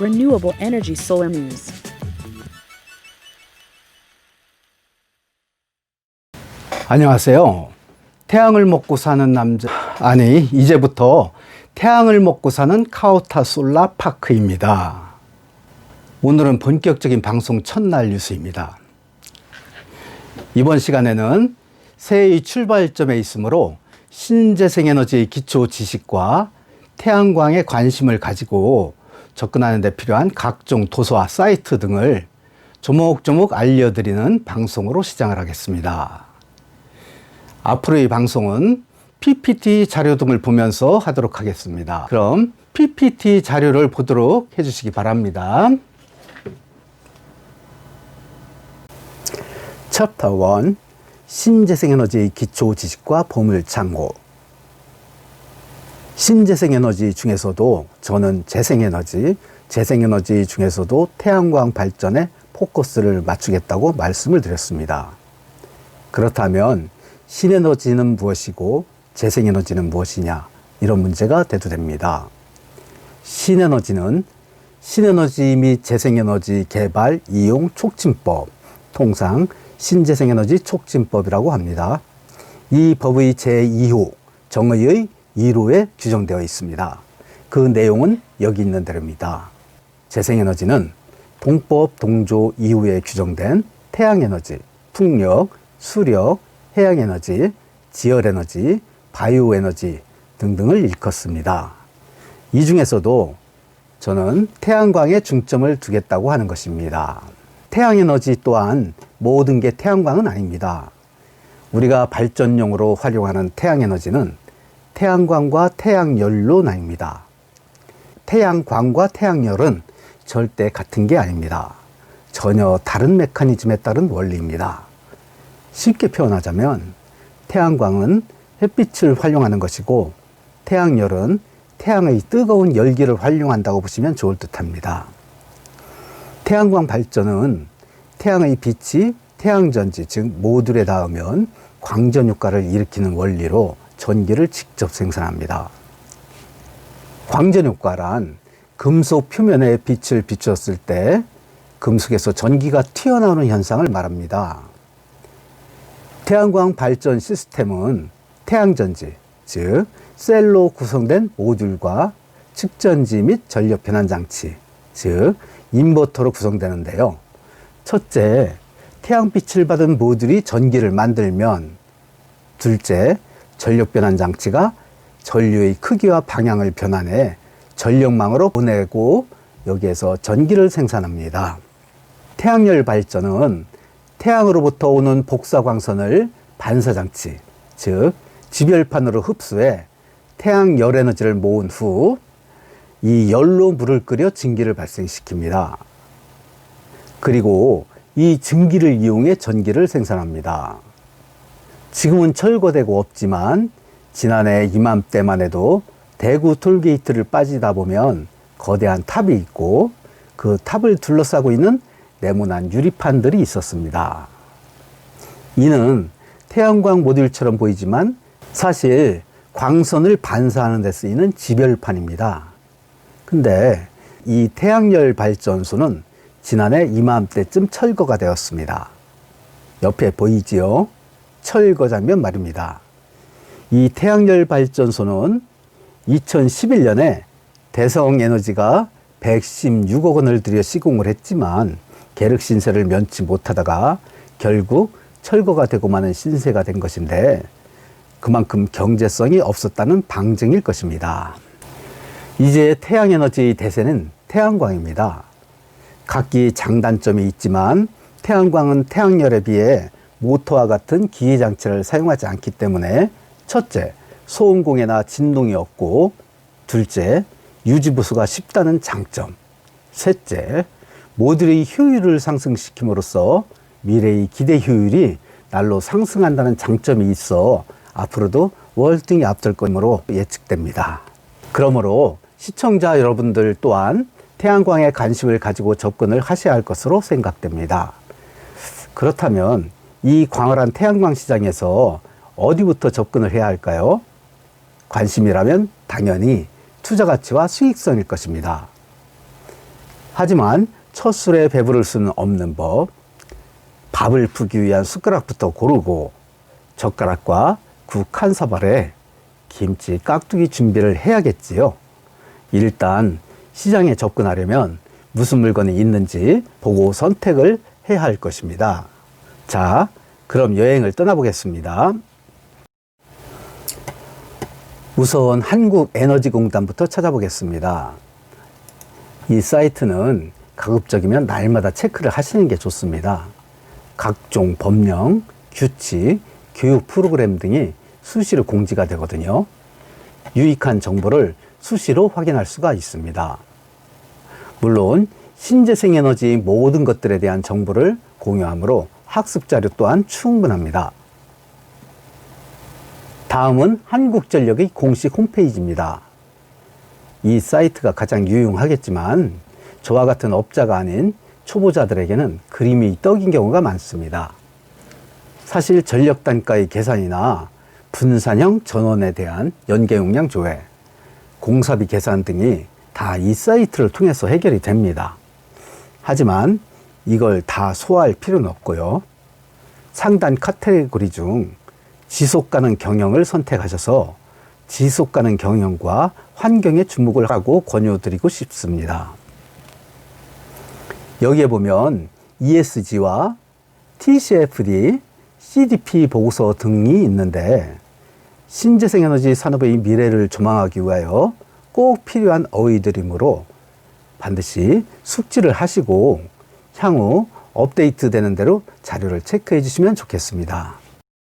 Renewable Energy Solar News. 안녕하세요. 태양을 먹고 사는 남자, 아니, 이제부터 태양을 먹고 사는 카오타 솔라 파크입니다. 오늘은 본격적인 방송 첫날 뉴스입니다. 이번 시간에는 새해의 출발점에 있으므로 신재생에너지 기초 지식과 태양광에 관심을 가지고 접근하는 데 필요한 각종 도서와 사이트 등을 조목조목 알려드리는 방송으로 시작을 하겠습니다. 앞으로의 방송은 PPT 자료 등을 보면서 하도록 하겠습니다. 그럼 PPT 자료를 보도록 해주시기 바랍니다. 챕터 1 신재생에너지 기초 지식과 보물 창고 신재생에너지 중에서도 저는 재생에너지, 재생에너지 중에서도 태양광 발전에 포커스를 맞추겠다고 말씀을 드렸습니다. 그렇다면 신에너지는 무엇이고 재생에너지는 무엇이냐 이런 문제가 대두됩니다. 신에너지는 신에너지 및 재생에너지 개발, 이용, 촉진법, 통상 신재생에너지 촉진법이라고 합니다. 이 법의 제2호 정의의 2호에 규정되어 있습니다. 그 내용은 여기 있는 대로입니다. 재생에너지는 동법 동조 이후에 규정된 태양에너지, 풍력, 수력, 해양에너지, 지열에너지, 바이오에너지 등등을 일컫습니다. 이 중에서도 저는 태양광에 중점을 두겠다고 하는 것입니다. 태양에너지 또한 모든 게 태양광은 아닙니다. 우리가 발전용으로 활용하는 태양에너지는 태양광과 태양열로 나뉩니다. 태양광과 태양열은 절대 같은 게 아닙니다. 전혀 다른 메커니즘에 따른 원리입니다. 쉽게 표현하자면 태양광은 햇빛을 활용하는 것이고 태양열은 태양의 뜨거운 열기를 활용한다고 보시면 좋을 듯 합니다. 태양광 발전은 태양의 빛이 태양전지, 즉 모듈에 닿으면 광전 효과를 일으키는 원리로 전기를 직접 생산합니다. 광전 효과란 금속 표면에 빛을 비추었을 때 금속에서 전기가 튀어나오는 현상을 말합니다. 태양광 발전 시스템은 태양전지, 즉 셀로 구성된 모듈과 측전지 및 전력 변환 장치, 즉 인버터로 구성되는데요. 첫째, 태양빛을 받은 모듈이 전기를 만들면 둘째, 전력 변환 장치가 전류의 크기와 방향을 변환해 전력망으로 보내고 여기에서 전기를 생산합니다. 태양열 발전은 태양으로부터 오는 복사광선을 반사장치, 즉 지별판으로 흡수해 태양 열 에너지를 모은 후 이 열로 물을 끓여 증기를 발생시킵니다. 그리고 이 증기를 이용해 전기를 생산합니다. 지금은 철거되고 없지만 지난해 이맘때만 해도 대구 톨게이트를 빠지다 보면 거대한 탑이 있고 그 탑을 둘러싸고 있는 네모난 유리판들이 있었습니다. 이는 태양광 모듈처럼 보이지만 사실 광선을 반사하는 데 쓰이는 지별판입니다. 근데 이 태양열 발전소는 지난해 이맘때쯤 철거가 되었습니다. 옆에 보이지요? 철거 장면 말입니다. 이 태양열 발전소는 2011년에 대성에너지가 116억 원을 들여 시공을 했지만 계륵 신세를 면치 못하다가 결국 철거가 되고 마는 신세가 된 것인데 그만큼 경제성이 없었다는 방증일 것입니다. 이제 태양에너지 대세는 태양광입니다. 각기 장단점이 있지만 태양광은 태양열에 비해 모터와 같은 기계 장치를 사용하지 않기 때문에 첫째, 소음 공해나 진동이 없고 둘째, 유지 보수가 쉽다는 장점 셋째, 모듈의 효율을 상승시킴으로써 미래의 기대 효율이 날로 상승한다는 장점이 있어 앞으로도 월등히 앞설 것으로 예측됩니다. 그러므로 시청자 여러분들 또한 태양광에 관심을 가지고 접근을 하셔야 할 것으로 생각됩니다. 그렇다면 이 광활한 태양광 시장에서 어디부터 접근을 해야 할까요? 관심이라면 당연히 투자 가치와 수익성일 것입니다. 하지만 첫 술에 배부를 수는 없는 법. 밥을 푸기 위한 숟가락부터 고르고 젓가락과 국 한 사발에 김치 깍두기 준비를 해야겠지요. 일단 시장에 접근하려면 무슨 물건이 있는지 보고 선택을 해야 할 것입니다. 자, 그럼 여행을 떠나보겠습니다. 우선 한국에너지공단부터 찾아보겠습니다. 이 사이트는 가급적이면 날마다 체크를 하시는 게 좋습니다. 각종 법령, 규칙, 교육 프로그램 등이 수시로 공지가 되거든요. 유익한 정보를 수시로 확인할 수가 있습니다. 물론 신재생 에너지 모든 것들에 대한 정보를 공유하므로 학습 자료 또한 충분합니다. 다음은 한국전력의 공식 홈페이지입니다. 이 사이트가 가장 유용하겠지만 저와 같은 업자가 아닌 초보자들에게는 그림이 떡인 경우가 많습니다. 사실 전력 단가의 계산이나 분산형 전원에 대한 연계 용량 조회, 공사비 계산 등이 다 이 사이트를 통해서 해결이 됩니다. 하지만 이걸 다 소화할 필요는 없고요. 상단 카테고리 중 지속 가능 경영을 선택하셔서 지속 가능 경영과 환경에 주목을 하고 권유드리고 싶습니다. 여기에 보면 ESG와 TCFD, CDP 보고서 등이 있는데 신재생 에너지 산업의 미래를 조망하기 위하여 꼭 필요한 어휘들이므로 반드시 숙지를 하시고 향후 업데이트 되는 대로 자료를 체크해 주시면 좋겠습니다.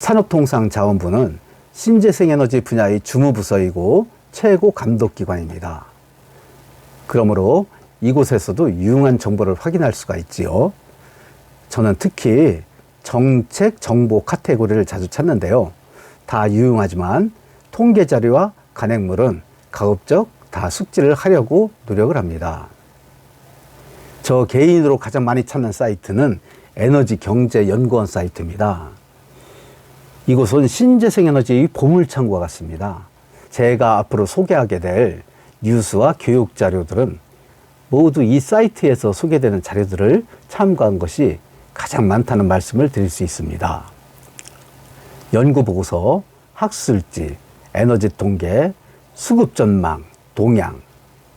산업통상자원부는 신재생에너지 분야의 주무부서이고 최고 감독기관입니다. 그러므로 이곳에서도 유용한 정보를 확인할 수가 있지요. 저는 특히 정책 정보 카테고리를 자주 찾는데요. 다 유용하지만 통계 자료와 간행물은 가급적 다 숙지를 하려고 노력을 합니다. 저 개인으로 가장 많이 찾는 사이트는 에너지 경제 연구원 사이트입니다. 이곳은 신재생 에너지의 보물창고와 같습니다. 제가 앞으로 소개하게 될 뉴스와 교육 자료들은 모두 이 사이트에서 소개되는 자료들을 참고한 것이 가장 많다는 말씀을 드릴 수 있습니다. 연구 보고서, 학술지, 에너지 통계, 수급 전망, 동향,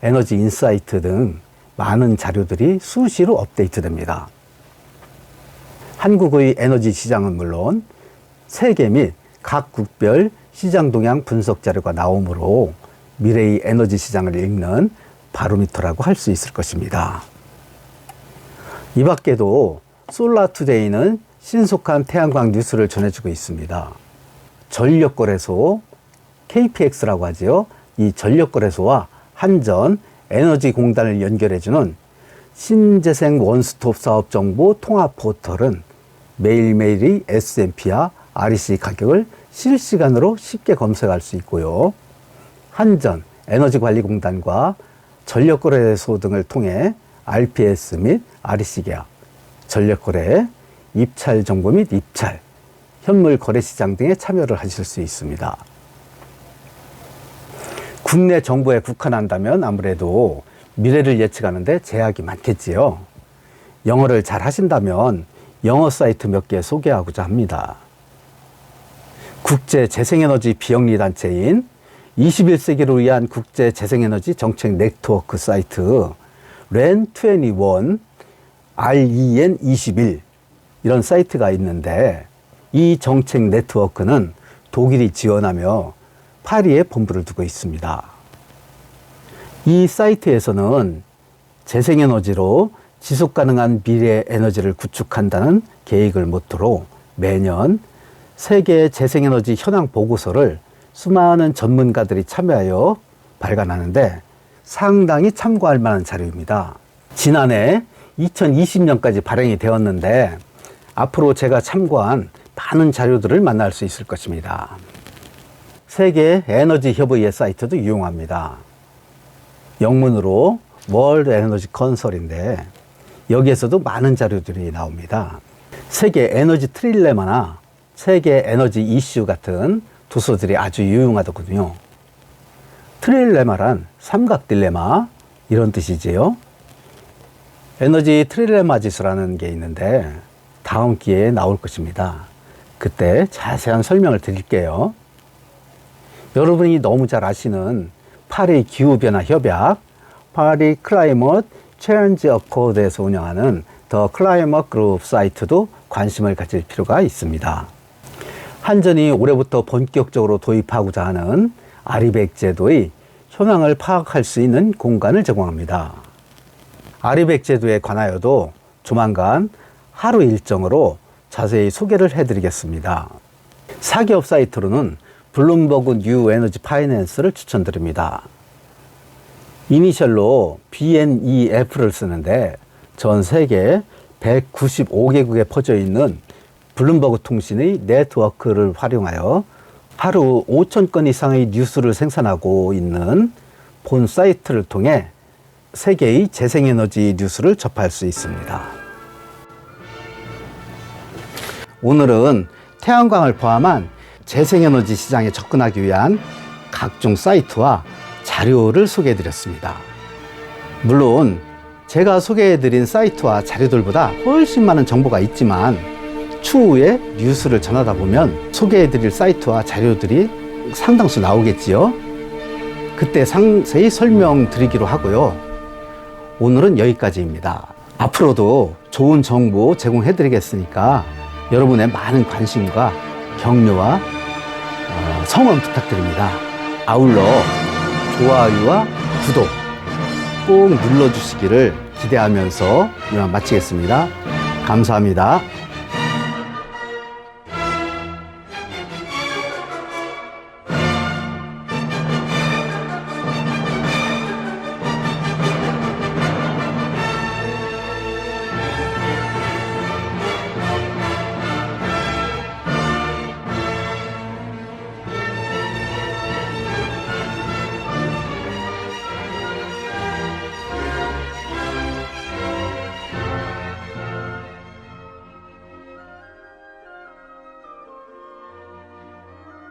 에너지 인사이트 등 많은 자료들이 수시로 업데이트됩니다. 한국의 에너지 시장은 물론 세계 및 각 국별 시장 동향 분석 자료가 나오므로 미래의 에너지 시장을 읽는 바로미터라고 할 수 있을 것입니다. 이 밖에도 솔라투데이는 신속한 태양광 뉴스를 전해주고 있습니다. 전력거래소 KPX라고 하지요. 이 전력거래소와 한전 에너지 공단을 연결해주는 신재생 원스톱 사업 정보 통합 포털은 매일매일의 S&P와 REC 가격을 실시간으로 쉽게 검색할 수 있고요. 한전 에너지관리공단과 전력거래소 등을 통해 RPS 및 REC 계약, 전력거래, 입찰 정보 및 입찰, 현물 거래 시장 등에 참여를 하실 수 있습니다. 국내 정보에 국한한다면 아무래도 미래를 예측하는데 제약이 많겠지요. 영어를 잘 하신다면 영어 사이트 몇 개 소개하고자 합니다. 국제 재생에너지 비영리 단체인 21세기를 위한 국제 재생에너지 정책 네트워크 사이트 REN21, REN21 이런 사이트가 있는데 이 정책 네트워크는 독일이 지원하며 파리에 본부를 두고 있습니다. 이 사이트에서는 재생에너지로 지속 가능한 미래 에너지를 구축한다는 계획을 모토로 매년 세계 재생에너지 현황 보고서를 수많은 전문가들이 참여하여 발간하는데 상당히 참고할 만한 자료입니다. 지난해 2020년까지 발행이 되었는데 앞으로 제가 참고한 많은 자료들을 만날 수 있을 것입니다. 세계 에너지 협의회 사이트도 유용합니다. 영문으로 월드 에너지 컨설인데 여기에서도 많은 자료들이 나옵니다. 세계 에너지 트릴레마나 세계 에너지 이슈 같은 도서들이 아주 유용하더군요. 트릴레마란 삼각 딜레마 이런 뜻이지요. 에너지 트릴레마 지수라는 게 있는데 다음 기회에 나올 것입니다. 그때 자세한 설명을 드릴게요. 여러분이 너무 잘 아시는 파리 기후변화 협약, 파리 클라이머트 체인지 어코드에서 운영하는 더 클라이머 그룹 사이트도 관심을 가질 필요가 있습니다. 한전이 올해부터 본격적으로 도입하고자 하는 아리백 제도의 현황을 파악할 수 있는 공간을 제공합니다. 아리백 제도에 관하여도 조만간 하루 일정으로 자세히 소개를 해드리겠습니다. 사기업 사이트로는 블룸버그 뉴 에너지 파이낸스를 추천드립니다. 이니셜로 BNEF를 쓰는데 전 세계 195개국에 퍼져 있는 블룸버그 통신의 네트워크를 활용하여 하루 5천 건 이상의 뉴스를 생산하고 있는 본 사이트를 통해 세계의 재생에너지 뉴스를 접할 수 있습니다. 오늘은 태양광을 포함한 재생에너지 시장에 접근하기 위한 각종 사이트와 자료를 소개해 드렸습니다. 물론 제가 소개해 드린 사이트와 자료들보다 훨씬 많은 정보가 있지만 추후에 뉴스를 전하다 보면 소개해 드릴 사이트와 자료들이 상당수 나오겠지요. 그때 상세히 설명드리기로 하고요. 오늘은 여기까지입니다. 앞으로도 좋은 정보 제공해 드리겠으니까 여러분의 많은 관심과 격려와 어, 성원 부탁드립니다. 아울러 좋아요와 구독 꼭 눌러주시기를 기대하면서 이만 마치겠습니다. 감사합니다.